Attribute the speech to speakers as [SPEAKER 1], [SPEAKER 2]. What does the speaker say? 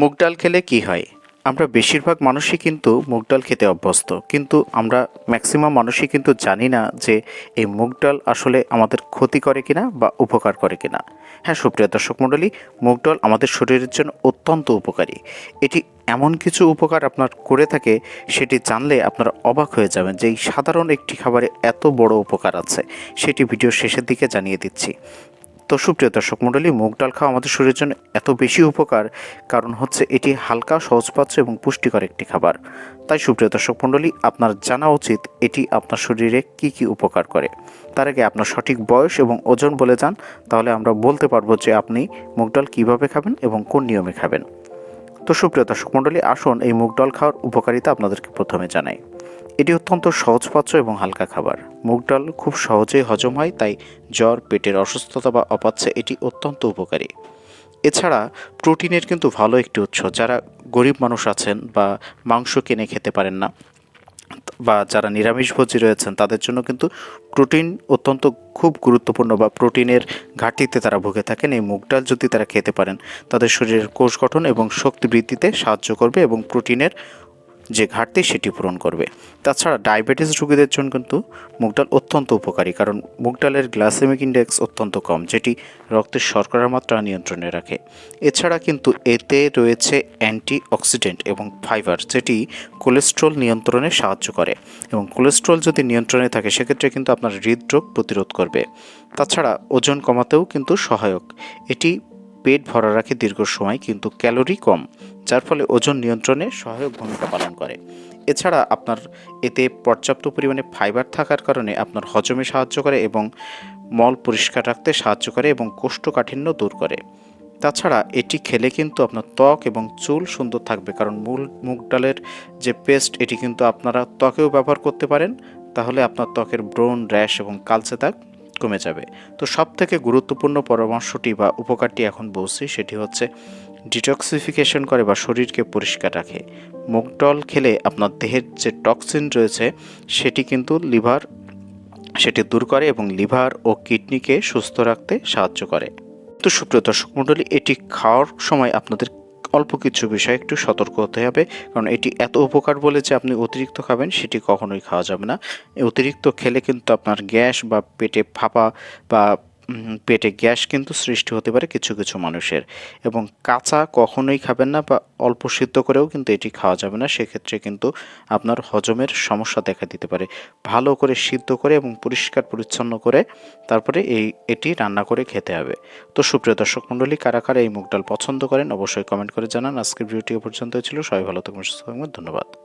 [SPEAKER 1] মুগ ডাল খেলে কি হয়? আমরা বেশিরভাগ মানুষই কিন্তু মুগ ডাল খেতে অভ্যস্ত। কিন্তু আমরা ম্যাক্সিমাম মানুষই কিন্তু জানি না যে এই মুগ ডাল আসলে আমাদের ক্ষতি করে কিনা বা উপকার করে কিনা। হ্যাঁ সুপ্রিয় দর্শক মণ্ডলী, মুগ ডাল আমাদের শরীরের জন্য অত্যন্ত উপকারী। এটি এমন কিছু উপকার আপনার করে থাকে, সেটি জানলে আপনারা অবাক হয়ে যাবেন যে এই সাধারণ একটি খাবারে এত বড় উপকার আছে। সেটি ভিডিও শেষের দিকে জানিয়ে দিচ্ছি। তো সুপ্রিয় দর্শক মণ্ডলী, মুগ ডাল খাওয়া আমাদের শরীরের জন্য এত বেশি উপকার কারণ হচ্ছে এটি হালকা সহজপাচ্য এবং পুষ্টিকর একটি খাবার। তাই সুপ্রিয় দর্শক মণ্ডলী, আপনার জানা উচিত এটি আপনার শরীরে কি কি উপকার করে। তার আগে আপনার সঠিক বয়স এবং ওজন বলে যান, তাহলে আমরা বলতে পারব যে আপনি মুগ ডাল কীভাবে খাবেন এবং কোন নিয়মে খাবেন। তো সুপ্রিয় দর্শক মণ্ডলী, আসুন এই মুগ ডাল খাওয়ার উপকারিতা আপনাদেরকে প্রথমে জানাই। এটি অত্যন্ত সহজপাচ্য এবং হালকা খাবার। মুগ ডাল খুব সহজেই হজম হয়, তাই জ্বর, পেটের অসুস্থতা বা অপাচ্ছে এটি অত্যন্ত উপকারী। এছাড়া প্রোটিনের কিন্তু ভালো একটি উৎস, যারা গরিব মানুষ আছেন বা মাংস কিনে খেতে পারেন না বা যারা নিরামিষভোজী রয়েছেন, তাদের জন্য কিন্তু প্রোটিন অত্যন্ত খুব গুরুত্বপূর্ণ বা প্রোটিনের ঘাটতিতে তারা ভুগে থাকেন। এই মুগ ডাল যদি তারা খেতে পারেন, তাদের শরীরের কোষ গঠন এবং শক্তি বৃদ্ধিতে সাহায্য করবে এবং প্রোটিনের যে ঘাটতি সেটি পূরণ করবে। তাছাড়া ডায়াবেটিস রোগীদের জন্য কিন্তু মুগ ডাল অত্যন্ত উপকারী, কারণ মুগ ডালের গ্লাসেমিক ইন্ডেক্স অত্যন্ত কম, যেটি রক্তের শর্করার মাত্রা নিয়ন্ত্রণে রাখে। এছাড়া কিন্তু এতে রয়েছে অ্যান্টি অক্সিডেন্ট এবং ফাইবার, যেটি কোলেস্ট্রল নিয়ন্ত্রণে সাহায্য করে। এবং কোলেস্ট্রল যদি নিয়ন্ত্রণে থাকে, সেক্ষেত্রে কিন্তু আপনার হৃদরোগ প্রতিরোধ করবে। তাছাড়া ওজন কমাতেও কিন্তু সহায়ক। এটি পেট ভরা রাখে দীর্ঘ সময় কিন্তু ক্যালোরি কম, যার ফলে ওজন নিয়ন্ত্রণে সহায়ক ভূমিকা পালন করে। এছাড়া আপনার এতে পর্যাপ্ত পরিমাণে ফাইবার থাকার কারণে আপনার হজমে সাহায্য করে এবং মল পরিষ্কার রাখতে সাহায্য করে এবং কোষ্ঠকাঠিন্য দূর করে। তাছাড়া এটি খেলে কিন্তু আপনার ত্বক এবং চুল সুন্দর থাকবে, কারণ মূল মুগ ডালের যে পেস্ট, এটি কিন্তু আপনারা ত্বকেও ব্যবহার করতে পারেন। তাহলে আপনার ত্বকের ব্রণ, র্যাশ এবং কালচে দাগ কমে যাবে। তো সব থেকে গুরুত্বপূর্ণ পরামর্শটি বা উপকারটি এখন বলছি সেটি হচ্ছে ডিটক্সিফিকেশন করে বা শরীরকে পরিষ্কার রাখে। মুগ খেলে আপনার দেহের যে টক্সিন রয়েছে সেটি কিন্তু লিভার, সেটি দূর করে এবং লিভার ও কিডনিকে সুস্থ রাখতে সাহায্য করে। তো সুপ্রিয় দর্শক মণ্ডলী, এটি খাওয়ার সময় আপনাদের অল্প কিছু বিষয়ে একটু সতর্ক হতে হবে, কারণ এটি এত উপকার বলে যে আপনি অতিরিক্ত খাবেন সেটি কখনোই খাওয়া যাবে না। অতিরিক্ত খেলে কিন্তু আপনার গ্যাস বা পেটে ফাঁপা বা পেটে গ্যাস কিন্তু সৃষ্টি হতে পারে কিছু কিছু মানুষের। এবং কাঁচা কখনোই খাবেন না বা অল্প সিদ্ধ করেও কিন্তু এটি খাওয়া যাবে না। সেক্ষেত্রে কিন্তু আপনার হজমের সমস্যা দেখা দিতে পারে। ভালো করে সিদ্ধ করে এবং পরিষ্কার পরিচ্ছন্ন করে তারপরে এই, এটি রান্না করে খেতে হবে। তো সুপ্রিয় দর্শক মণ্ডলী, কারা কারা এই মুগ ডাল পছন্দ করেন অবশ্যই কমেন্ট করে জানান। আজকের ভিডিওটি পর্যন্ত ছিল। সবাই ভালো থাকবেন, সুস্থ থাকবেন। ধন্যবাদ।